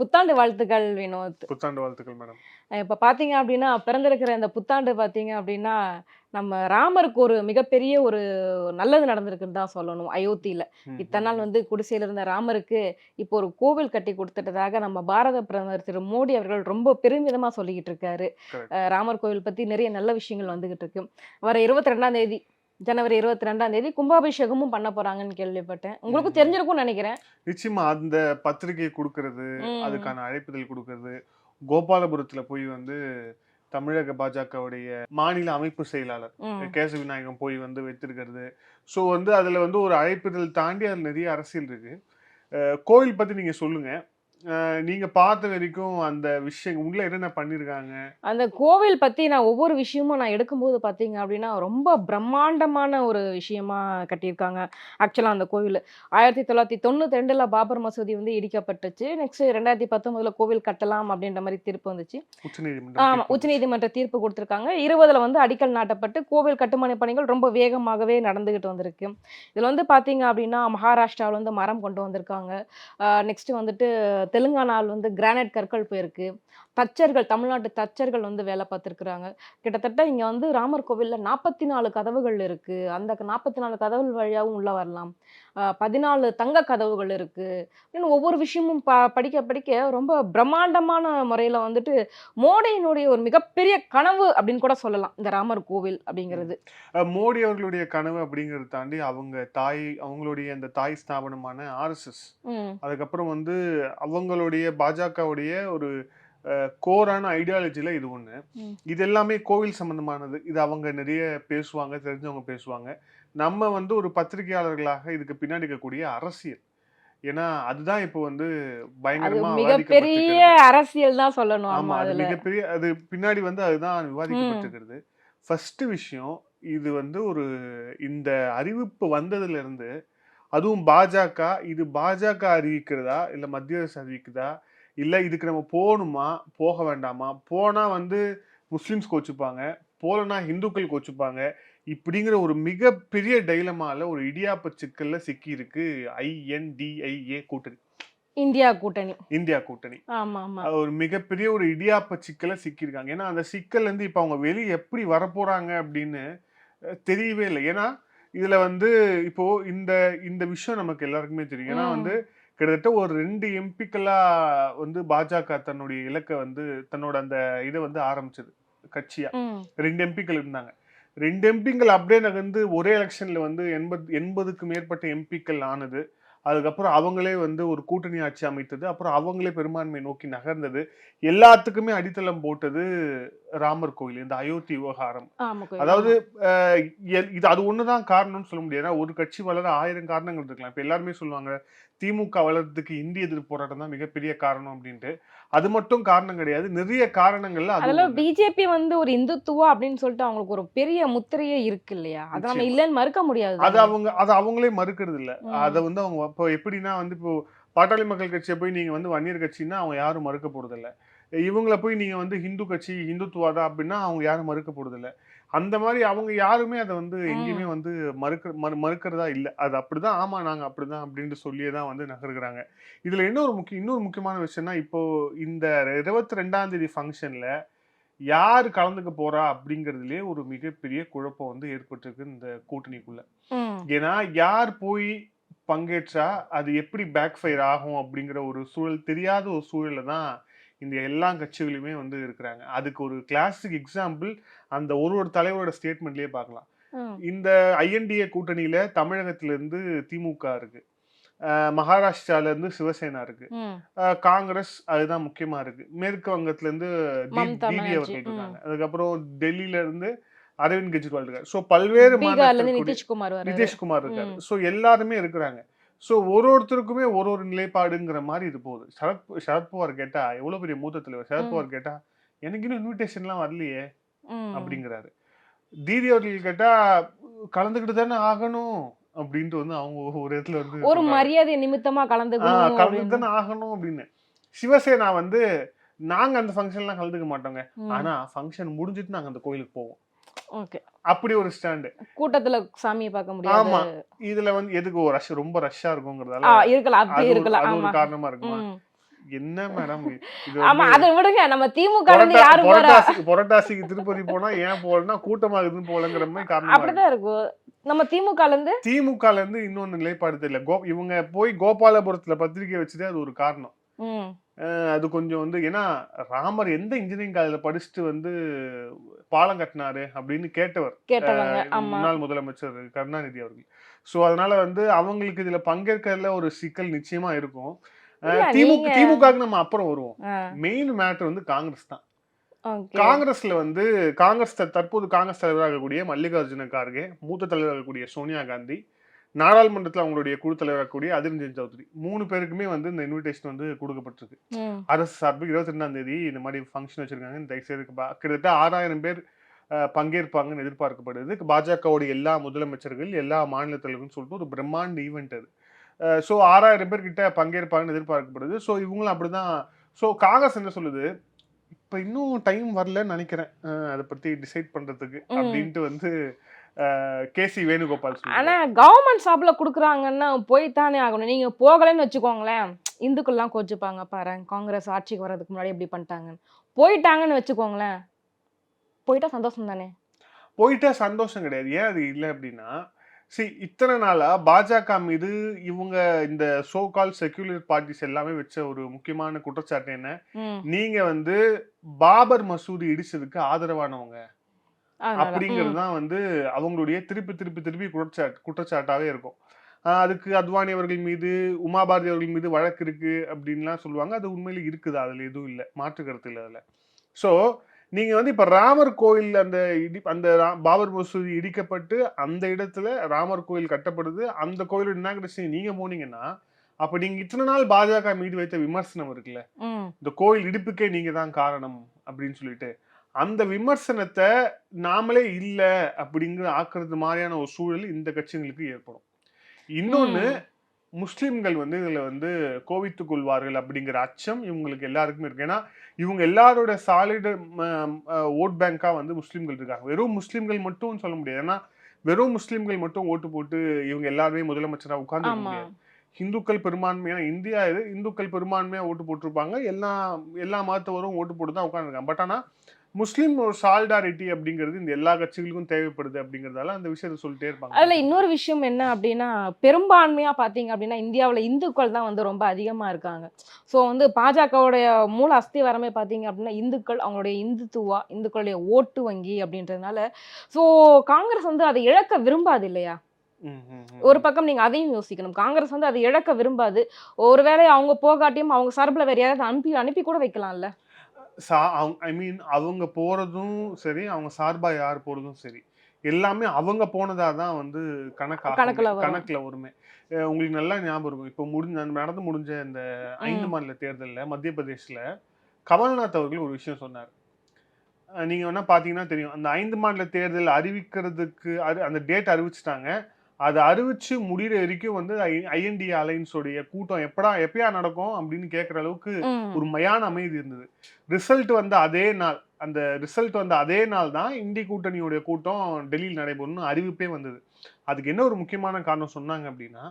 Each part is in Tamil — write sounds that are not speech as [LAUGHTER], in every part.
புத்தாண்டு வாழ்த்துக்கள் வினோத். புத்தாண்டு வாழ்த்துக்கள் மேடம். இப்போ பார்த்தீங்க அப்படின்னா பிறந்திருக்கிற இந்த புத்தாண்டு பார்த்தீங்க அப்படின்னா நம்ம ராமருக்கு ஒரு மிகப்பெரிய ஒரு நல்லது நடந்திருக்குன்னு தான் சொல்லணும் அயோத்தியில். இத்தனை நாள் வந்து குடிசையில் இருந்த ராமருக்கு இப்போ ஒரு கோவில் கட்டி கொடுத்துட்டதாக நம்ம பாரத பிரதமர் திரு மோடி அவர்கள் ரொம்ப பெருமிதமாக சொல்லிக்கிட்டு இருக்காரு. ராமர் கோவில் பற்றி நிறைய நல்ல விஷயங்கள் வந்துகிட்டு இருக்கு. வர இருபத்தி ரெண்டாம் தேதி ஜனவரி இருபத்தி ரெண்டாம் தேதி கும்பாபிஷேகமும் பண்ண போறாங்கன்னு கேள்விப்பட்டேன். உங்களுக்கும். தெரிஞ்சிருக்கும்னு நினைக்கிறேன். நிச்சயமா அந்த பத்திரிகை கொடுக்கறது. அதுக்கான அழைப்புதல் கொடுக்கறது கோபாலபுரத்துல போய் வந்து தமிழக பாஜகவுடைய மாநில அமைப்பு செயலாளர் ம். கேசவ விநாயகம் போய் வந்து வைத்திருக்கிறது. ஸோ வந்து அதுல வந்து ஒரு அழைப்புதல் தாண்டி அதுல நிறைய அரசியல் இருக்கு. கோயில் பத்தி நீங்க சொல்லுங்க. நீங்க பார்த்த வரைக்கும் அந்த விஷயம் உள்ள என்னென்ன பண்ணிருக்காங்க? அந்த கோவில் பத்தி நான் ஒவ்வொரு விஷயமும் நான் எடுக்கும்போது பார்த்தீங்க அப்படின்னா ரொம்ப பிரம்மாண்டமான ஒரு விஷயமா கட்டியிருக்காங்க. ஆக்சுவலாக அந்த கோவில். ஆயிரத்தி தொள்ளாயிரத்தி தொண்ணூத்தி ரெண்டுல பாபர் மசூதி வந்து இடிக்கப்பட்டுச்சு. நெக்ஸ்ட் ரெண்டாயிரத்தி பத்தொன்பதுல கோவில் கட்டலாம் அப்படின்ற மாதிரி தீர்ப்பு வந்துச்சு. ஆமா உச்சநீதிமன்ற தீர்ப்பு கொடுத்துருக்காங்க. இருபதுல வந்து அடிக்கல் நாட்டப்பட்டு கோவில் கட்டுமான பணிகள் ரொம்ப வேகமாகவே நடந்துகிட்டு வந்திருக்கு. இதுல வந்து பாத்தீங்க அப்படின்னா மகாராஷ்டிராவில் வந்து மரம் கொண்டு வந்திருக்காங்க. நெக்ஸ்ட் வந்துட்டு தெலுங்கானாவில் வந்து கிரானைட் கற்கள் போயிருக்கு. தச்சர்கள் தமிழ்நாட்டு தச்சர்கள் வந்து வேலை பார்த்துருக்குறாங்க. கிட்டத்தட்ட இங்க வந்து ராமர் கோவிலில் நாற்பத்தி நாலு கதவுகள் இருக்கு. அந்த நாற்பத்தி நாலு கதவுகள் வழியாகவும் உள்ள வரலாம். பதினாலு தங்க கதவுகள் இருக்கு. இன்னும் ஒவ்வொரு விஷயமும் ப படிக்க படிக்க ரொம்ப பிரம்மாண்டமான முறையில வந்துட்டு மோடியினுடைய ஒரு மிகப்பெரிய கனவு அப்படின்னு கூட சொல்லலாம். இந்த ராமர் கோவில் அப்படிங்கிறது. மோடி அவர்களுடைய கனவு அப்படிங்கறத தாண்டி அவங்க தாய் அவங்களுடைய அந்த தாய் ஸ்தாபனமான ஆர்எஸ்எஸ் அதுக்கப்புறம் வந்து அவங்களுடைய பாஜகவுடைய ஒரு கோரான ஐடியாலஜில இது ம். இது எல்லாமே கோவில் சம்பந்தமானது. இது அவங்க நிறைய பேசுவாங்க தெரிஞ்சவங்க பேசுவாங்க. நம்ம வந்து ஒரு பத்திரிகையாளர்களாக இதுக்கு பின்னாடி இருக்கக்கூடிய அரசியல். ஏன்னா அதுதான் இப்போ வந்து பயங்கரமா மிகப்பெரிய. அரசியல் தான் சொல்லணும் ஆமா அது மிகப்பெரிய அது பின்னாடி வந்து அதுதான் விவாதிக்கப்பட்டிருக்கிறது. ஃபர்ஸ்ட் விஷயம் இது வந்து ஒரு இந்த அறிவிப்பு வந்ததுல இருந்து அதுவும் பாஜக இது பாஜக அறிவிக்கிறதா? இல்ல மத்திய அரசு அறிவிக்குதா? இல்ல இதுக்கு நம்ம போகணுமா? போக வேண்டாமா? போனா வந்து முஸ்லிம்ஸ் கோச்சுப்பாங்க போலனா இந்துக்கள் கோச்சுப்பாங்க இப்படிங்கிற ஒரு மிகப்பெரிய டைலமால ஒரு இடியாப்ப சிக்கல்ல சிக்கி இருக்கு ஐஎன்டிஐஏ கூட்டணி. இந்தியா கூட்டணி. இந்தியா கூட்டணி. ஆமா ஆமா அது ஒரு மிகப்பெரிய ஒரு இடியாப்ப சிக்கலை சிக்கியிருக்காங்க. ஏன்னா அந்த சிக்கல்ல இருந்து இப்ப அவங்க வெளியே எப்படி வரப்போறாங்க அப்படின்னு தெரியவே இல்லை. ஏன்னா இதுல வந்து இப்போ இந்த இந்த விஷயம் நமக்கு எல்லாருக்குமே தெரியும். ஏன்னா. வந்து கிட்டத்தட்ட ஒரு ரெண்டு எம்பிக்களா வந்து பாஜக தன்னுடைய இலக்கை வந்து தன்னோட அந்த இதை வந்து ஆரம்பிச்சது. கட்சியா. ரெண்டு எம்பிக்கள் இருந்தாங்க. ரெண்டு எம்பிங்கள் அப்படியே நகர்ந்து ஒரே எலெக்ஷனில் வந்து எண்பது எண்பதுக்கு மேற்பட்ட எம்பிக்கள் ஆனது. அதுக்கப்புறம் அவங்களே வந்து ஒரு கூட்டணி ஆட்சி அமைத்தது. அப்புறம் அவங்களே பெரும்பான்மை நோக்கி நகர்ந்தது. எல்லாத்துக்குமே அடித்தளம் போட்டது ராமர் கோயில் இந்த அயோத்தி விவகாரம். அதாவது இது அது ஒண்ணுதான் காரணம்னு சொல்ல முடியாது. ஒரு கட்சி வளர ஆயிரம் காரணங்கள் இருக்கலாம். இப்ப எல்லாருமே சொல்லுவாங்க திமுக வளர்றதுக்கு இந்திய எதிர்ப்பு போராட்டம் தான் மிகப்பெரிய காரணம் அப்படின்ட்டு. அது மட்டும் காரணம் கிடையாது. நிறைய காரணங்கள்ல அது அதுல ஒண்ணு. பிஜேபி வந்து ஒரு இந்துத்துவா அப்படின்னு சொல்லிட்டு அவங்களுக்கு ஒரு பெரிய முத்திரையே இருக்கு இல்லையா? அதை நம்ம. இல்லைன்னு மறுக்க முடியாது அது? அவங்க அது அவங்களே மறுக்கிறது இல்ல. அதை வந்து அவங்க இப்போ எப்படின்னா வந்து இப்போ பாட்டாளி மக்கள் கட்சியை போய் நீங்க வந்து வன்னியர் கட்சின்னா அவங்க யாரும் மறுக்க போறது இல்ல இவங்கள போய் நீங்க வந்து ஹிந்து கட்சி இந்துத்துவாதா அப்படின்னா அவங்க யாரும் மறுக்க போறது இல்ல அந்த மாதிரி அவங்க யாருமே அதை வந்து எங்கேயுமே வந்து மறுக்க மறு மறுக்கிறதா இல்ல. அது அப்படிதான் ஆமா நாங்க அப்படிதான் அப்படின்ட்டு சொல்லியே தான் வந்து நகர்கிறாங்க. இதுல இன்னொரு முக்கிய இன்னொரு முக்கியமான விஷயம்னா இப்போ இந்த இருபத்தி ரெண்டாம் தேதி ஃபங்க்ஷன்ல யார் கலந்துக்க போறா அப்படிங்கிறதுலயே ஒரு மிகப்பெரிய குழப்பம் வந்து ஏற்பட்டிருக்கு இந்த கூட்டணிக்குள்ள. ஏன்னா யார் போய் பங்கேற்றா அது எப்படி பேக் ஃபயர் ஆகும் அப்படிங்கிற ஒரு சூழல் தெரியாத ஒரு சூழல்ல தான் இந்த எல்லா கட்சிகளுமே வந்து இருக்கிறாங்க. அதுக்கு ஒரு கிளாசிக் எக்ஸாம்பிள் அந்த ஒரு ஒரு தலைவரோட ஸ்டேட்மெண்ட்லயே பார்க்கலாம். இந்த ஐஎன்டிஏ கூட்டணியில தமிழகத்துல இருந்து திமுக இருக்கு. மகாராஷ்டிரால இருந்து சிவசேனா இருக்கு. காங்கிரஸ் அதுதான் முக்கியமா இருக்கு. மேற்கு வங்கத்துல இருந்து அதுக்கப்புறம் டெல்லியில இருந்து அரவிந்த் கெஜ்ரிவால் இருக்காரு. ஸோ பல்வேறு நிதிஷ்குமார் இருக்காரு. ஸோ எல்லாருமே இருக்கிறாங்க. ஸோ ஒரு ஒருத்தருக்குமே ஒரு ஒரு நிலைப்பாடுங்கிற மாதிரி இது போகுது. சரத் சரத்பவார் கேட்டா எவ்வளவு பெரிய மூத்த தலைவர்? சரத்பவார் கேட்டா எனக்கு இன்னும் இன்விடேஷன்லாம் வரலையே அப்படிங்கிறாரு. தீதி அவர்கள் கேட்டா கலந்துக்கிட்டு தானே ஆகணும் அப்படின்ட்டு வந்து அவங்க ஒரு இடத்துல வந்து ஒரு. மரியாதை நிமித்தமா கலந்து அப்படின்னு. தானே ஆகணும் அப்படின்னு. சிவசேனா வந்து நாங்க அந்த ஃபங்க்ஷன்லாம் கலந்துக்க மாட்டோங்க. ஆனா ஃபங்க்ஷன் முடிஞ்சிட்டு நாங்க அந்த கோயிலுக்கு போவோம். அப்படி ஒரு ஸ்டாண்டு. கூட்டத்துல சாமியை பார்க்க முடியாது ஆமா. இதுல வந்து எதுக்கு ஒரு ரஷ் ரொம்ப ரஷ்ஷா இருக்குங்கிறதால இருக்கலாம். அப்படி இருக்கலாம். அது ஒரு காரணமா இருக்குமா. என்ன மேடம் [LAUGHS] ஆமா அதை விடுங்க. நம்ம திமுக இருந்து யாரு புரட்டாசிக்கு திருப்பதி போனா ஏன் போகலன்னா கூட்டமா இருக்குன்னு போகலங்கிற மாதிரி காரணமா. அப்படிதான் இருக்கும். நம்ம திமுக இருந்து திமுகல இருந்து இன்னொன்னு நிலைப்பாடு தெரியல. இவங்க போய் கோபாலபுரத்துல பத்திரிக்கை வச்சதே அது ஒரு காரணம். அது கொஞ்சம் வந்து ஏன்னா ராமர் எந்த இன்ஜினியரிங் காலேஜ்ல படிச்சுட்டு வந்து பாலம் கட்டினாரு அப்படின்னு கேட்டவர். முன்னாள் முதலமைச்சர் கருணாநிதி அவர்கள். சோ அதனால வந்து அவங்களுக்கு இதுல பங்கேற்கிறதுல ஒரு சிக்கல் நிச்சயமா இருக்கும். திமுக திமுகவுக்கு நம்ம அப்புறம் வருவோம். மெயின் மேட்டர் வந்து காங்கிரஸ் தான். காங்கிரஸ்ல வந்து காங்கிரஸ் தற்போது காங்கிரஸ் தலைவராக இருக்கக்கூடிய மல்லிகார்ஜுன கார்கே மூத்த தலைவராக இருக்கக்கூடிய சோனியா காந்தி நாடாளுமன்றத்தில் அவங்களுடைய குழு தலைவராக இருக்கக்கூடிய அதிர் ரஞ்சன் சௌத்ரி. மூணு பேருக்குமே வந்து இந்த இன்விடேஷன் வந்து கொடுக்கப்பட்டிருக்கு. அரசு சார்பு இருபத்தி ரெண்டாம் தேதி இந்த மாதிரி ஃபங்க்ஷன் வச்சிருக்காங்க. தயவுசெய்து கிட்டத்தட்ட ஆறாயிரம் பேர் பங்கேற்பாங்கன்னு எதிர்பார்க்கப்படுது. பாஜகவுடைய எல்லா முதலமைச்சர்கள் எல்லா மாநில தலைவர்களும் சொல்லிட்டு ஒரு பிரம்மாண்ட ஈவெண்ட் அது. ஸோ ஆறாயிரம் பேர் கிட்ட பங்கேற்பாங்கன்னு எதிர்பார்க்கப்படுது. ஸோ இவங்களும் அப்படிதான். ஸோ காங்கிரஸ் என்ன சொல்லுது? இப்போ இன்னும் டைம் வரலன்னு நினைக்கிறேன். அதை பத்தி டிசைட் பண்றதுக்கு ம். அப்படின்ட்டு வந்து கே சி வேணுகோபால் ஆனா கவர்மெண்ட் சாப்ல குடுக்குறாங்கன்னா போய் தானே ஆகணும். நீங்க போகலைன்னு வச்சுக்கோங்களேன் இந்துக்கள்லாம் கோச்சுப்பாங்க பாரு காங்கிரஸ் ஆட்சிக்கு வர்றதுக்கு முன்னாடி எப்படி பண்ணிட்டாங்கன்னு. போயிட்டாங்கன்னு வச்சுக்கோங்களேன் போயிட்டா சந்தோஷம் தானே? போயிட்டா சந்தோஷம் கிடையாது. ஏன் அது இல்லை அப்படின்னா சி இத்தனை நாளா பாஜக மீது இவங்க இந்த சோ கால் செக்யூலர் பார்ட்டிஸ் எல்லாமே வச்ச ஒரு முக்கியமான குற்றச்சாட்டு என்ன? நீங்க வந்து பாபர் மசூதி இடிச்சதுக்கு ஆதரவானவங்க. அப்படிங்கிறது ம், தான் வந்து அவங்களுடைய திருப்பி திருப்பி திருப்பி குற்றச்சாட்டு குற்றச்சாட்டாவே இருக்கும். அதுக்கு அத்வானி அவர்கள் மீது உமாபாரதி அவர்கள் மீது வழக்கு இருக்கு அப்படின்லாம் சொல்லுவாங்க. அது உண்மையில இருக்குது? அதுல எதுவும் இல்லை. மாற்று கருத்து இல்லை அதுல. ஸோ நீங்க வந்து இப்ப ராமர் கோயில் அந்த இடி அந்த பாபர் மசூதி இடிக்கப்பட்டு அந்த இடத்துல ராமர் கோயில் கட்டப்படுது. அந்த கோயிலோட இனாகிரேஷன் நீங்க போனீங்கன்னா அப்ப நீங்க இத்தனை நாள் பாஜக மீது வைத்த விமர்சனம் இருக்குல்ல? இந்த கோயில் இடிப்புக்கே நீங்க தான் காரணம் அப்படின்னு சொல்லிட்டு அந்த விமர்சனத்தை நாமளே இல்ல அப்படிங்கிற ஆக்குறது மாதிரியான ஒரு சூழல் இந்த கட்சிகளுக்கு ஏற்படும். இன்னொன்னு ம், முஸ்லிம்கள் வந்து இதுல வந்து கோவித்துக் கொள்வார்கள் அப்படிங்கிற அச்சம் இவங்களுக்கு எல்லாருக்குமே இருக்கு. ஏன்னா இவங்க எல்லாரோட சாலிட் ஓட் பேங்கா வந்து முஸ்லிம்கள் இருக்காங்க. வெறும் முஸ்லிம்கள் மட்டும் சொல்ல முடியாது. ஏன்னா வெறும் முஸ்லிம்கள் மட்டும் ஓட்டு போட்டு இவங்க எல்லாருமே முதலமைச்சரா உட்கார்ந்து முடியாது. இந்துக்கள் பெரும்பான்மையான இந்தியா இது இந்துக்கள் பெரும்பான்மையா ஓட்டு போட்டிருப்பாங்க. எல்லா எல்லா மதத்தவரும் ஓட்டு போட்டு தான் உட்காந்துருக்காங்க பட் ஆனா முஸ்லீம் ஒரு சால்டாரிட்டி அப்படிங்கிறது இந்த எல்லா கட்சிகளுக்கும் தேவைப்படுது அப்படிங்கறதால அந்த விஷயத்த சொல்லிட்டே இருப்பாங்க. அதுல இன்னொரு விஷயம் என்ன அப்படின்னா பெரும்பான்மையா பாத்தீங்க அப்படின்னா இந்தியாவுல இந்துக்கள் தான் வந்து ரொம்ப அதிகமா இருக்காங்க. ஸோ வந்து பாஜகவுடைய மூல அஸ்திவாரமே பாத்தீங்க அப்படின்னா இந்துக்கள் அவங்களுடைய இந்துத்துவா இந்துக்களுடைய ஓட்டு வங்கி அப்படின்றதுனால ஸோ காங்கிரஸ் வந்து அதை இழக்க விரும்பாது இல்லையா. ஒரு பக்கம் நீங்க அதையும் யோசிக்கணும். காங்கிரஸ் வந்து அதை இழக்க விரும்பாது. ஒருவேளை அவங்க போகாட்டியும் அவங்க சார்பில் வேற யாராவது அனுப்பி அனுப்பி கூட வைக்கலாம்ல? சா ஐ மீன் அவங்க போறதும் சரி அவங்க சார்பா யார் போறதும் சரி எல்லாமே அவங்க போனதா தான் வந்து கணக்கு கணக்குல வரும். உங்களுக்கு நல்லா ஞாபகம் இருக்கும். இப்போ முடிஞ்ச நடந்து முடிஞ்ச இந்த ஐந்து. மாநில தேர்தல்ல மத்திய பிரதேஷ்ல கமல்நாத் அவர்கள் ஒரு விஷயம் சொன்னார். அஹ் நீங்க வேணா பாத்தீங்கன்னா தெரியும். அந்த ஐந்து மாநில தேர்தல் அறிவிக்கிறதுக்கு அறி- அந்த டேட் அறிவிச்சிட்டாங்க. அதை அறிவிச்சு முடிகிற வரைக்கும் வந்து ஐஎன்டி அலைன்ஸோடைய கூட்டம் எப்படா எப்பயா நடக்கும் அப்படின்னு கேட்குற அளவுக்கு. ஒரு மயான அமைதி இருந்தது ரிசல்ட் வந்த அதே நாள் அந்த ரிசல்ட் வந்த அதே நாள் தான் இந்தி கூட்டணியுடைய கூட்டம் டெல்லியில் நடைபெறும்னு அறிவிப்பே வந்தது அதுக்கு என்ன ஒரு முக்கியமான காரணம் சொன்னாங்க அப்படின்னா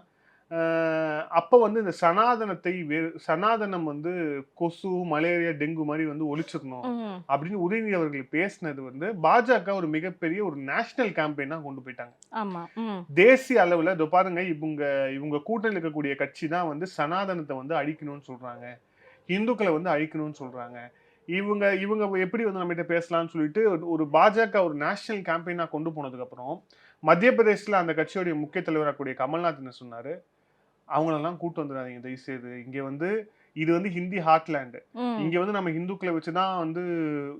அப்ப வந்து இந்த சனாதனத்தை சனாதனம் வந்து கொசு மலேரியா டெங்கு மாதிரி வந்து ஒழிச்சிடணும். அப்படின்னு உதயநிதி அவர்கள் பேசினது வந்து பாஜக ஒரு மிகப்பெரிய ஒரு நேஷனல் கேம்பெயினா கொண்டு போயிட்டாங்க. தேசிய அளவுல இதோ பாருங்க இவங்க இவங்க கூட்டணியில் இருக்கக்கூடிய கட்சி தான் வந்து சனாதனத்தை வந்து அழிக்கணும்னு சொல்றாங்க. இந்துக்களை வந்து அழிக்கணும்னு சொல்றாங்க. இவங்க இவங்க எப்படி வந்து நம்மகிட்ட பேசலாம்னு சொல்லிட்டு ஒரு- பாஜக ஒரு நேஷனல் கேம்பெயினா கொண்டு போனதுக்கு அப்புறம் மத்திய பிரதேசல அந்த கட்சியோடைய முக்கிய தலைவராக கூடிய கமல்நாத் என்ன சொன்னாரு? அவங்களெல்லாம் கூட்டு வந்துடாதீங்க தயவு செய்து இங்க வந்து இது வந்து ஹிந்தி ஹார்ட்லேண்டு. இங்க வந்து நம்ம இந்துக்களை வச்சுதான் வந்து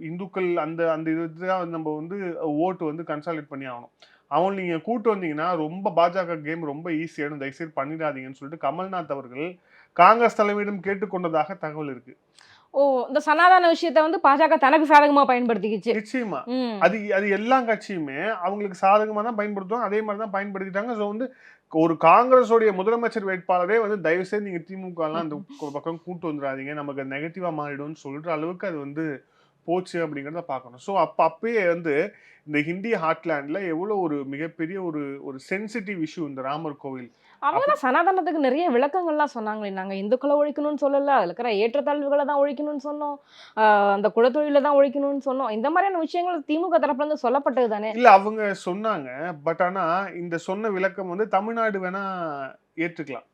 இந்துக்கள் அந்த அந்த இதுதான் வந்து நம்ம வந்து ஓட்டு வந்து கன்சாலிடேட் பண்ணி ஆகணும். அவங்க நீங்க கூட்டு வந்தீங்கன்னா ரொம்ப பாஜக கேம் ரொம்ப ஈஸியாடும் தயவுசெய்து பண்ணிடாதீங்கன்னு சொல்லிட்டு கமல்நாத் அவர்கள் காங்கிரஸ் தலைமையிடம் கேட்டுக்கொண்டதாக தகவல் இருக்கு. ஓ இந்த சனாதன விஷயத்தை வந்து பாஜக தனக்கு சாதகமா பயன்படுத்திக்கிச்சு. நிச்சயமா. அது அது எல்லா கட்சியுமே அவங்களுக்கு சாதகமா தான் பயன்படுத்துவாங்க. அதே மாதிரி தான் பயன்படுத்திட்டாங்க. ஸோ வந்து ஒரு காங்கிரஸோடைய முதலமைச்சர் வேட்பாளரே வந்து தயவு செய்து நீங்க திமுக எல்லாம் அந்த பக்கம் கூட்டு வந்துடாதீங்க. நமக்கு அது நெகட்டிவா மாறிடும்னு சொல்ற அளவுக்கு அது வந்து போச்சு அப்படிங்கிறத பார்க்கணும். ஸோ அப்போ அப்பயே வந்து இந்த ஹிந்தி ஹார்ட்லேண்டில் எவ்வளோ ஒரு மிகப்பெரிய ஒரு ஒரு சென்சிட்டிவ் இஷ்யூ இந்த ராமர் கோவில். அவங்க தான் சனாதனத்துக்கு நிறைய விளக்கங்கள்லாம் சொன்னாங்களே நாங்க இந்துக்களை ஒழிக்கணும்னு சொல்லல அதுல இருக்கிற ஏற்றத்தாழ்வுகளை தான் ஒழிக்கணும்னு சொன்னோம். அந்த குலத்தொழில தான் ஒழிக்கணும்னு சொன்னோம். இந்த மாதிரியான விஷயங்கள் திமுக தரப்புல இருந்து சொல்லப்பட்டது தானே? இல்ல அவங்க சொன்னாங்க. பட் ஆனா இந்த சொன்ன விளக்கம் வந்து தமிழ்நாடு வேணா ஏற்றுக்கலாம்.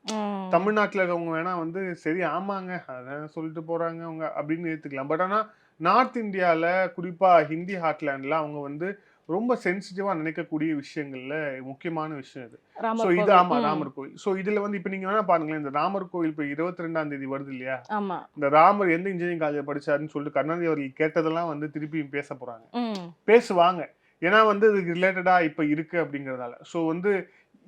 தமிழ்நாட்டுல இருக்கவங்க வேணா வந்து சரி ஆமாங்க அதான் சொல்லிட்டு போறாங்க அவங்க அப்படின்னு ஏத்துக்கலாம். பட் ஆனா நார்த் இந்தியால குறிப்பா ஹிந்தி ஹார்ட்லேண்ட்ல அவங்க வந்து ரொம்ப சென்சிட்டிவா நினைக்கக்கூடிய விஷயங்கள்ல முக்கியமான விஷயம் இது. ஸோ இது. ஆமா. ராமர் கோயில் ஸோ இதுல வந்து இப்ப நீங்க வேணா பாருங்களேன் இந்த ராமர் கோயில் இப்ப இருபத்தி ரெண்டாம் தேதி வருது இல்லையா? இந்த ராமர் எந்த இன்ஜினியரிங் காலேஜ் படிச்சாருன்னு சொல்லிட்டு கருணாநிதி அவர்கள் கேட்டதெல்லாம் வந்து திருப்பியும் பேச போறாங்க. பேசுவாங்க. ஏன்னா வந்து இதுக்கு ரிலேட்டடா இப்ப இருக்கு அப்படிங்கறதால. ஸோ வந்து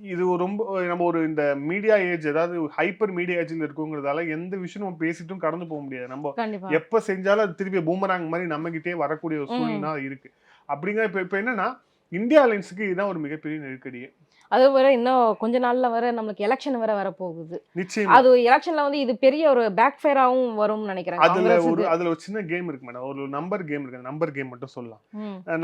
இது ஒரு ரொம்ப நம்ம ஒரு இந்த மீடியா ஏஜ் அதாவது ஹைப்பர் மீடியா ஏஜ்ல இருக்குங்கிறதால எந்த விஷயம் நம்ம பேசிட்டும் கடந்து போக முடியாது. நம்ம எப்ப செஞ்சாலும் அது திருப்பி பூமராங் மாதிரி நம்ம கிட்டே வரக்கூடிய ஒரு. சூழ்நிலை இருக்கு. அப்படிங்கிற இப்ப இப்ப என்னன்னா இந்தியா அலைன்ஸுக்கு இதுதான் ஒரு மிகப்பெரிய நெருக்கடியே. அது வர இன்னும் கொஞ்ச நாள்ல வர நம்மளுக்கு எலெக்ஷன் வர வர போகுது நிச்சயமா. அது எலெக்ஷன்ல வந்து இது பெரிய ஒரு பேக் ஃபயராவும் வரும்னு நினைக்கிறேன். அதுல ஒரு. அதுல ஒரு சின்ன கேம் இருக்கு மேடம் ஒரு நம்பர் கேம் இருக்கு. நம்பர் கேம் மட்டும் சொல்லலாம்.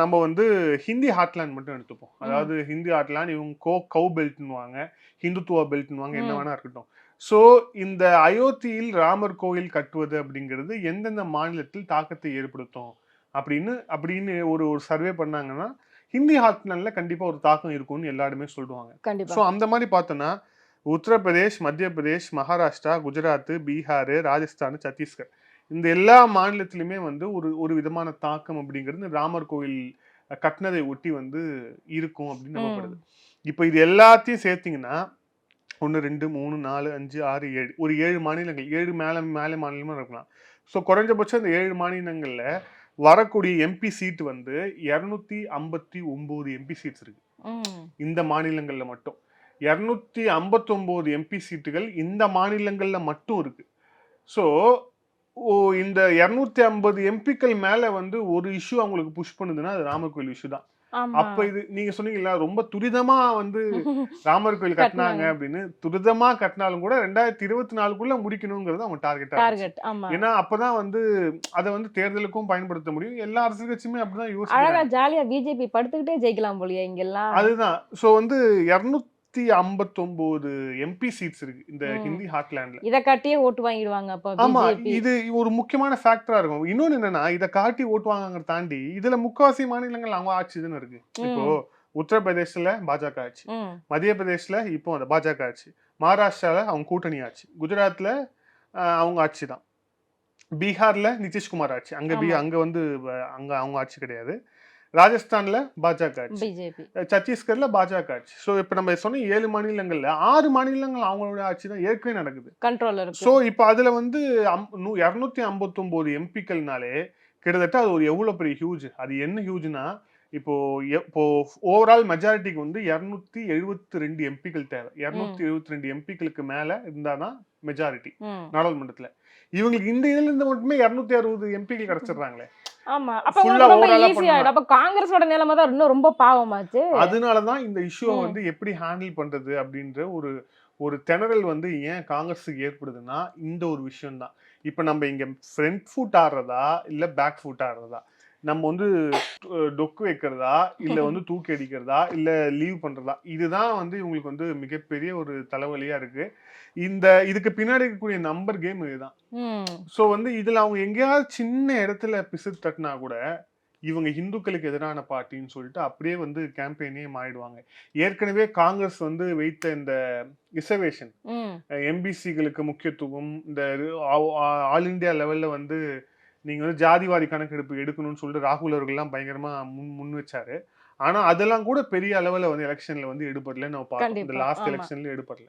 நம்ம வந்து ஹிந்தி ஹார்ட்லேண்ட் மட்டும் எடுத்துப்போம். அதாவது ஹிந்தி ஹார்ட்லேண்ட் இவங்க கோ கவு பெல்ட்னுவாங்க ஹிந்துத்துவா பெல்ட்னுவாங்க என்ன. வேணா இருக்கட்டும். ஸோ இந்த அயோத்தியில் ராமர் கோயில் கட்டுவது அப்படிங்கிறது எந்தெந்த மாநிலத்தில் தாக்கத்தை ஏற்படுத்தும்? அப்படின்னு அப்படின்னு ஒரு ஒரு சர்வே பண்ணாங்கன்னா ஹிந்தி ஹார்ட்லேண்ட்ல கண்டிப்பா ஒரு தாக்கம் இருக்கும்னு எல்லாருமே சொல்லுவாங்க. ஸோ அந்த மாதிரி பார்த்தோன்னா உத்தரப்பிரதேஷ் மத்திய பிரதேஷ் மகாராஷ்டிரா குஜராத் பீகார் ராஜஸ்தான் சத்தீஸ்கர் இந்த எல்லா மாநிலத்திலுமே வந்து ஒரு ஒரு விதமான தாக்கம் அப்படிங்கிறது ராமர் கோவில் கட்டினதை ஒட்டி வந்து இருக்கும் அப்படின்னு. நம்பப்படுது. இப்போ இது எல்லாத்தையும் சேர்த்தீங்கன்னா ஒன்று ரெண்டு மூணு நாலு அஞ்சு ஆறு ஏழு ஒரு ஏழு மாநிலங்கள் ஏழு மேலே மேலே மாநிலமும் இருக்கலாம். ஸோ குறைஞ்சபட்சம் இந்த ஏழு மாநிலங்களில் வரக்கூடிய எம்பி சீட் வந்து இரநூத்தி ஐம்பத்தி ஒம்பது எம்பி சீட்ஸ் இருக்கு. இந்த மாநிலங்கள்ல மட்டும். இரநூத்தி ஐம்பத்தொம்போது எம்பி சீட்டுகள் இந்த மாநிலங்கள்ல மட்டும் இருக்கு. ஸோ ஓ இந்த இரநூத்தி ஐம்பது எம்பிக்கள் மேல வந்து ஒரு இஷ்யூ அவங்களுக்கு புஷ் பண்ணுதுன்னா அது ராமர் கோயில் இஷ்யூ தான். அப்ப இது நீங்க சொன்னீங்கல்ல ரொம்ப துரிதமா வந்து [LAUGHS] ராமர் கோயில் கட்டினாங்க. அப்படின்னு துரிதமா கட்டினாலும் கூட ரெண்டாயிரத்தி இருபத்தி நாலுக்குள்ள முடிக்கணுங்கிறது அவங்க டார்கெட்டா டார்கெட் ஏன்னா அப்பதான் வந்து அதை வந்து தேர்தலுக்கும் பயன்படுத்த முடியும். எல்லா அரசியல் கட்சியுமே அப்படிதான் அழகா யோசிக்கிறாங்க ஜாலியா பிஜேபி படுத்துக்கிட்டே ஜெயிக்கலாம் போலியே இங்கெல்லாம். அதுதான். சோ வந்து இருநூத்தி ஐம்பத்தொன்பது எம்பி சீட்ஸ் இருக்கு இந்த. ஹிந்தி ஹார்ட்லேண்ட்ல இத காட்டியே ஓட்டு வாங்கிடுவாங்க ஆமா இது ஒரு முக்கியமான ஃபேக்டரா இருக்கும். இன்னொன்னு என்னன்னா இத காட்டி ஓட்டுவாங்கங்கிற தாண்டி இதுல முக்காவாசி மாநிலங்கள் அவங்க ஆட்சி தானே இருக்கு. இப்போ உத்தரப்பிரதேசல பாஜக ஆட்சி மத்திய பிரதேஷ்ல இப்போ அந்த பாஜக ஆட்சி மகாராஷ்டிரால அவங்க கூட்டணி ஆட்சி குஜராத்ல அவங்க ஆட்சி தான். பீகார்ல நிதிஷ்குமார் ஆட்சி. அங்க பீ. அங்க வந்து அங்க அவங்க ஆட்சி கிடையாது. ராஜஸ்தான்ல பாஜக ஆட்சி. சத்தீஸ்கர்ல பாஜக ஆட்சி. ஸோ இப்போ நம்ம சொன்ன ஏழு மாநிலங்கள்ல ஆறு மாநிலங்கள் அவங்களோட ஆட்சி தான் ஏற்கனவே நடக்குது. கண்ட்ரோல்ல இருக்கு. ஸோ இப்போ அதுல வந்து இரநூத்தி ஐம்பத்தொம்போது எம்பிக்கள்னாலே கிட்டத்தட்ட அது ஒரு எவ்வளோ பெரிய ஹியூஜ் அது என்ன ஹியூஜ்னா இப்போ இப்போ ஓவரால் மெஜாரிட்டிக்கு வந்து இரநூத்தி எழுபத்தி ரெண்டு எம்பிக்கள் தேவை. இரநூத்தி எழுபத்தி ரெண்டு எம்பிக்களுக்கு மேல இருந்தாதான் மெஜாரிட்டி. நாடாளுமன்றத்துல. இவங்களுக்கு இந்த இதுல இருந்து மட்டுமே இரநூத்தி அறுபது எம்பிக்கள் கிடைச்சிடுறாங்களே. ஆமா. அப்ப ரொம்ப ஈஸி. ஆயிடும். அப்ப காங்கிரஸோட நிலைமை தான் இன்னும் ரொம்ப பாவமாச்சு. அதனாலதான் இந்த இஷ்யூவை. வந்து எப்படி ஹேண்டில் பண்றது அப்படின்ற ஒரு ஒரு திணறல் வந்து ஏன் காங்கிரஸுக்கு ஏற்படுதுன்னா இந்த ஒரு விஷயம் தான் இப்போ நம்ம இங்க ஃப்ரண்ட் ஃபுட் ஆடுறதா இல்ல பேக் ஃபுட் ஆடுறதா? நம்ம வந்து டொக்கு வைக்கிறதா இல்ல வந்து [LAUGHS] தூக்கி அடிக்கிறதா இல்ல லீவ் பண்றதா இதுதான் வந்து இவங்களுக்கு வந்து மிகப்பெரிய ஒரு தலைவலியா இருக்கு இந்த இதுக்கு பின்னாடி இருக்கக்கூடிய நம்பர் கேம் இதுதான். ஸோ வந்து இதுல அவங்க எங்கேயாவது சின்ன இடத்துல பிசு தட்டினா கூட இவங்க இந்துக்களுக்கு எதிரான பார்ட்டின்னு சொல்லிட்டு அப்படியே வந்து கேம்பெயினே மாறிடுவாங்க ஏற்கனவே காங்கிரஸ் வந்து வைத்த இந்த ரிசர்வேஷன். எம்பிசிகளுக்கு முக்கியத்துவம் இந்த ஆல் இந்தியா லெவல்ல வந்து நீங்க வந்து ஜாதிவாரி கணக்கெடுப்பு எடுக்கணும்னு சொல்லிட்டு ராகுல் அவர்கள்லாம் பயங்கரமா முன் முன் வச்சாரு. ஆனா அதெல்லாம் கூட பெரிய அளவுல வந்து எலெக்ஷன்ல வந்து எடுபடல நம்ம பார்த்தோம் இந்த லாஸ்ட். எலெக்ஷன்ல எடுபடல.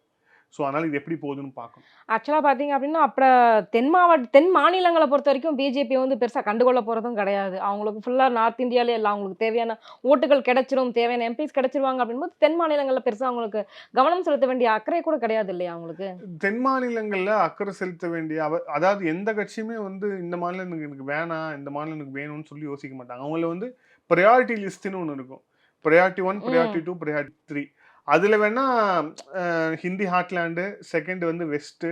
ஸோ அதனால இது எப்படி போகுதுன்னு பார்க்கணும். ஆக்சுவலா பாத்தீங்க அப்படின்னா அப்புறம் தென் மாவட்ட தென் மாநிலங்களை பொறுத்த வரைக்கும் பிஜேபி வந்து பெருசா கண்டுகொள்ள போறதும் கிடையாது. அவங்களுக்கு ஃபுல்லா நார்த் இந்தியாலே எல்லாம் அவங்களுக்கு தேவையான ஓட்டுகள் கிடைச்சிரும் தேவையான எம்பிஸ் கிடைச்சிருவாங்க அப்படின்போது தென் மாநிலங்கள்ல பெருசா அவங்களுக்கு கவனம் செலுத்த வேண்டிய அக்கறை கூட கிடையாது இல்லையா அவங்களுக்கு? தென் மாநிலங்கள்ல அக்கறை செலுத்த வேண்டிய அவ அதாவது எந்த கட்சியுமே வந்து இந்த மாநிலம் எனக்கு வேணாம் இந்த மாநிலம் எனக்கு வேணும்னு சொல்லி யோசிக்க மாட்டாங்க. அவங்கள வந்து ப்ரையாரிட்டி லிஸ்ட்னு ஒன்று இருக்கும். Priority one priority two priority three அதுல வேணா அஹ், ஹிந்தி ஹார்ட்லேண்டு செகண்ட் வந்து வெஸ்ட்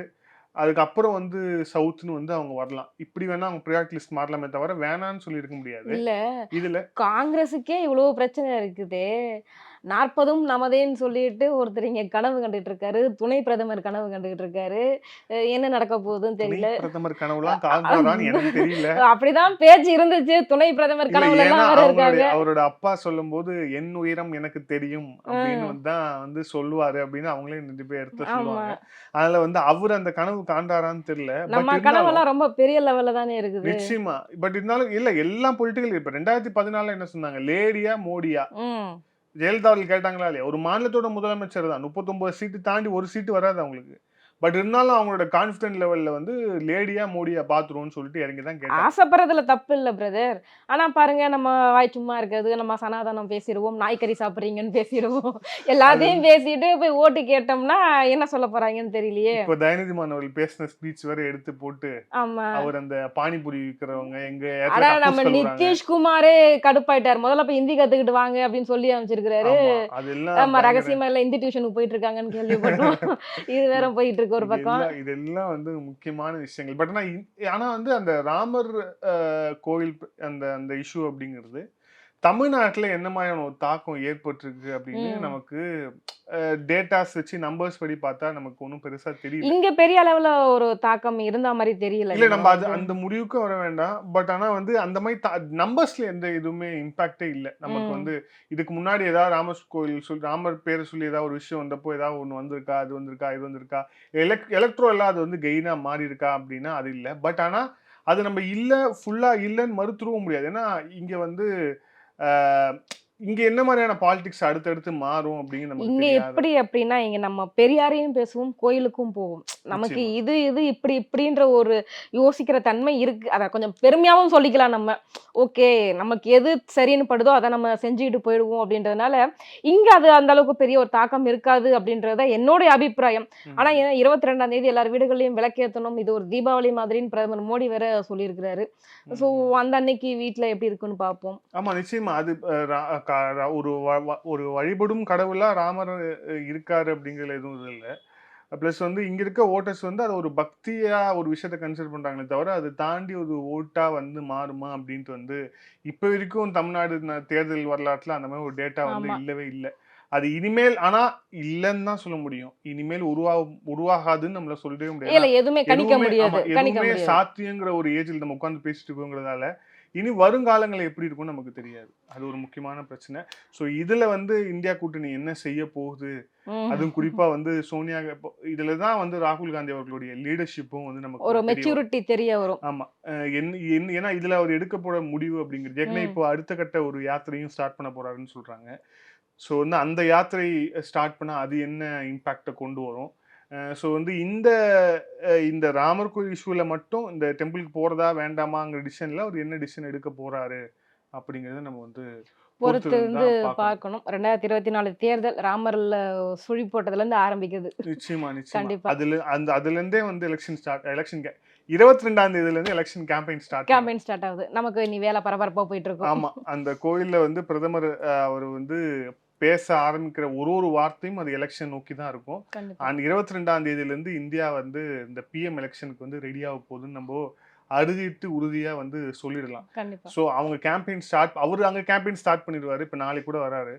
அதுக்கப்புறம் வந்து சவுத்னு வந்து அவங்க வரலாம். இப்படி வேணா அவங்க ப்ரியாரிட்டி லிஸ்ட் மாறலாமே தவிர வேணான்னு சொல்லி இருக்க முடியாது. இல்ல இதுல காங்கிரஸுக்கே இவ்வளவு பிரச்சனை இருக்குதே. நாற்பதும் நமதேன்னு சொல்லிட்டு ஒருத்தர் இங்க கனவு கண்டுட்டு இருக்காரு துணை பிரதமர் கனவு கண்டுகிட்டு இருக்காரு என்ன நடக்க போகுதுன்னு தெரியல. பிரதமர் கனவுலாம் தெரியல. அப்படிதான் பேச்சு இருந்துச்சு. துணை பிரதமர் கனவுல எல்லாம் இருக்காங்க. அவரோட அப்பா சொல்லும்போது என் உயரம் எனக்கு தெரியும் அப்படின்னு தான் வந்து சொல்லுவாரு அப்படின்னு அவங்களே ரெண்டு பேர் எடுத்து சொல்லுவாங்க. அதுல வந்து அவர் அந்த கனவு காண்டாரான்னு தெரியல. நம்ம கனவெல்லாம் ரொம்ப பெரிய லெவல்ல தானே இருக்குது. நிச்சயமா. பட் இருந்தாலும் இல்ல எல்லா பொலிட்டிக்கல் இப்ப ரெண்டாயிரத்தி பதினாலுல என்ன சொன்னாங்க? லேடியா மோடியா? ஜெயலலிதா அவர்கள் கேட்டாங்களா இல்லையா? ஒரு மாநிலத்தோட முதலமைச்சர் தான். முப்பத்தொம்போது சீட்டு தாண்டி ஒரு சீட்டு வராது அவங்களுக்கு. பட் இருந்தாலும் அவங்களோட கான்ஃபிடன்ட் லெவல்ல வந்து லேடியா மோடியா பாத்துருவோம்னு சொல்லிட்டு இறங்கி தான் கேட்டாங்க. ஆசைப்படுறதுல தப்பு இல்ல பிரதர் ஆனா பாருங்க நம்ம வாய் சும்மா இருக்கிறது நம்ம சனாதனம் பேசிடுவோம் நாய்க்கறி சாப்பிடுறீங்கன்னு பேசிடுவோம் எல்லாத்தையும் பேசிட்டு போய் ஓட்டு கேட்டோம்னா என்ன சொல்ல போறாங்கன்னு தெரியலையே. இப்ப தயநிதி மாறன் அவர்கள் பேசின ஸ்பீச் வேற எடுத்து போட்டு ஆமா. அவர் அந்த பானிபூரி விற்கிறவங்க எங்க ஆனா நம்ம. நிதிஷ்குமாரே கடுப்பாயிட்டார். முதல்ல போய் ஹிந்தி கத்துக்கிட்டு வாங்க அப்படின்னு சொல்லி அமைச்சிருக்கிறாரு பயங்கர- ரகசியமா எல்லாம் ஹிந்தி டியூஷனுக்கு போயிட்டு இருக்காங்கன்னு கேள்விப்பட்டோம். [LAUGHS] இது வேற போயிட்டு இருக்கு. ஒரு பக்கம் இதெல்லாம் வந்து முக்கியமான விஷயங்கள். பட் ஆனா ஆனா வந்து அந்த ராமர் அஹ், கோவில் அந்த அந்த இஷ்யூ அப்படிங்கிறது தமிழ்நாட்டுல என்ன மாதிரியான ஒரு தாக்கம் ஏற்பட்டிருக்கு அப்படின்னு. நமக்கு டேட்டாஸ் வச்சு நம்பர்ஸ் படி பார்த்தா நமக்கு ஒன்றும் பெருசா தெரியல. இங்க பெரிய அளவுல ஒரு தாக்கம் இருந்த மாதிரி தெரியல. இல்ல நம்ம அது அந்த முடிவுக்கு வர வேண்டாம். பட் ஆனா வந்து அந்த மாதிரி நம்பர்ஸ்ல எந்த இதுவுமே இம்பாக்டே இல்ல. நமக்கு. வந்து இதுக்கு முன்னாடி ஏதாவது ராமர் கோயில் சொல்லி ராமர் பேரை சொல்லி ஏதாவது ஒரு விஷயம் வந்தப்போ ஏதாவது ஒண்ணு வந்திருக்கா அது வந்திருக்கா இது வந்திருக்கா எலக் எலக்ட்ரோ எல்லாம் அது வந்து கெயினா மாறி இருக்கா அப்படின்னா அது இல்ல. பட் ஆனா அது நம்ம இல்ல ஃபுல்லா இல்லைன்னு மறுத்துருவும் முடியாது. ஏன்னா இங்க வந்து Uh, இங்க என்ன மாதிரியான பாலிடிக்ஸ் அடுத்தடுத்து மாறும் அப்படின்னு நமக்கு இங்க எப்படி அப்படின்னா இங்க நம்ம பெரியாரையும் பேசுவோம் கோயிலுக்கும் போவோம். நமக்கு. இது இது இப்படி இப்படின்ற ஒரு யோசிக்கிற தன்மை இருக்கு. அத கொஞ்சம் பெருமையாவும் சொல்லிக்கலாம் நம்ம. ஓகே நமக்கு எது சரின்னு படுதோ அதை நம்ம செஞ்சுக்கிட்டு போயிடுவோம் அப்படின்றதுனால இங்க அது அந்த அளவுக்கு பெரிய ஒரு தாக்கம் இருக்காது அப்படின்றத என்னுடைய அபிப்பிராயம். ஆனா ஏன்னா இருபத்தி ரெண்டாம் தேதி எல்லார் வீடுகளையும் விளக்கேத்தணும். இது ஒரு தீபாவளி மாதிரின்னு பிரதமர் மோடி வேற சொல்லியிருக்கிறாரு. ஸோ அந்த அன்னைக்கு வீட்ல எப்படி இருக்குன்னு பார்ப்போம். ஆமா நிச்சயமா. அது ஒரு ஒரு வழிபடும் கடவுளா ராமர் இருக்காரு அப்படிங்கிறது எதுவும் இல்லை. ப்ளஸ் வந்து இங்க இருக்க ஓட்டர்ஸ் வந்து அதை ஒரு பக்தியா ஒரு விஷயத்த கன்சிடர் பண்றாங்களே தவிர அது தாண்டி ஒரு ஓட்டா வந்து மாறுமா அப்படின்ட்டு வந்து இப்ப வரைக்கும் தமிழ்நாடு தேர்தல் வரலாற்றுல அந்த மாதிரி ஒரு டேட்டா வந்து. இல்லவே இல்லை. அது இனிமேல் ஆனா இல்லைன்னு தான் சொல்ல முடியும். இனிமேல் உருவா உருவாகாதுன்னு நம்மள சொல்லவே முடியாது. எதுவுமே சாத்தியங்கிற ஒரு ஏஜில் நம்ம உட்கார்ந்து பேசிட்டு இருக்கோங்கிறதால இனி வருங்காலங்கள் எப்படி இருக்கும்னு நமக்கு தெரியாது. அது ஒரு முக்கியமான பிரச்சனை. ஸோ இதுல வந்து இந்தியா கூட்டணி என்ன செய்ய போகுது. அதுவும் குறிப்பா வந்து சோனியா இதுல தான் வந்து ராகுல் காந்தி அவர்களுடைய லீடர்ஷிப்பும் வந்து நமக்கு ஒரு. மெச்சூரிட்டி தெரிய வரும். ஆமா. என்ன ஏன்னா இதுல அவர் எடுக்க போற முடிவு அப்படிங்கிறது ஏற்கனவே. இப்போ அடுத்த கட்ட ஒரு யாத்திரையும் ஸ்டார்ட் பண்ண போறாருன்னு சொல்றாங்க. ஸோ வந்து அந்த யாத்திரை ஸ்டார்ட் பண்ணா அது என்ன இம்பாக்டை கொண்டு வரும்? ஸோ வந்து இந்த இந்த ராமர் கோயில் இஷ்யூல மட்டும் இந்த டெம்பிளுக்கு போறதா வேண்டாமாங்கிற டிசிஷன்ல அவர் என்ன டிசிஷன் எடுக்க போறாரு அப்படிங்கறத நம்ம வந்து பொறுத்து வந்து பார்க்கணும். ரெண்டாயிரத்தி இருபத்தி நாலு தேர்தல் ராமர்ல சுழி போட்டதுல இருந்து ஆரம்பிக்குது. நிச்சயமா நிச்சயமா. அதுல அந்த அதுல இருந்தே வந்து எலெக்ஷன் ஸ்டார்ட் எலெக்ஷன் இருபத்தி ரெண்டாம் தேதியில இருந்து election campaign start campaign start ஆகுது. நமக்கு நீ வேலை பரபரப்பா போயிட்டு இருக்கும். ஆமா. அந்த கோயில்ல வந்து பிரதமர் அவர் வந்து பேச ஆரம்பிக்கிற ஒரு ஒரு வார்த்தையும் அது எலெக்ஷன் நோக்கி தான் இருக்கும். அண்ட் இருபத்தி ரெண்டாம் தேதியில இருந்து இந்தியா வந்து இந்த பிஎம் எலெக்ஷனுக்கு வந்து ரெடி ஆக போகுதுன்னு நம்ம அறுதிட்டு உறுதியா வந்து சொல்லிடலாம். ஸோ அவங்க கேம்பெயின் ஸ்டார்ட் அவர் அங்க கேம்பெயின் ஸ்டார்ட் பண்ணிடுவாரு. இப்ப நாளைக்கு கூட வராரு.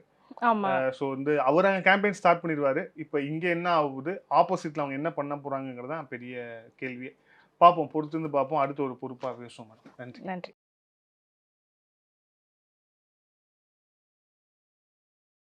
ஸோ வந்து அவர் அங்க கேம்பெயின் ஸ்டார்ட் பண்ணிடுவாரு. இப்போ இங்க என்ன ஆகுது? ஆப்போசிட்ல அவங்க என்ன பண்ண போறாங்கிறது தான் பெரிய கேள்வியே. பார்ப்போம் பொறுத்திருந்து பார்ப்போம். அடுத்து ஒரு பொறுப்பா பேசுவோம். நன்றி. நன்றி.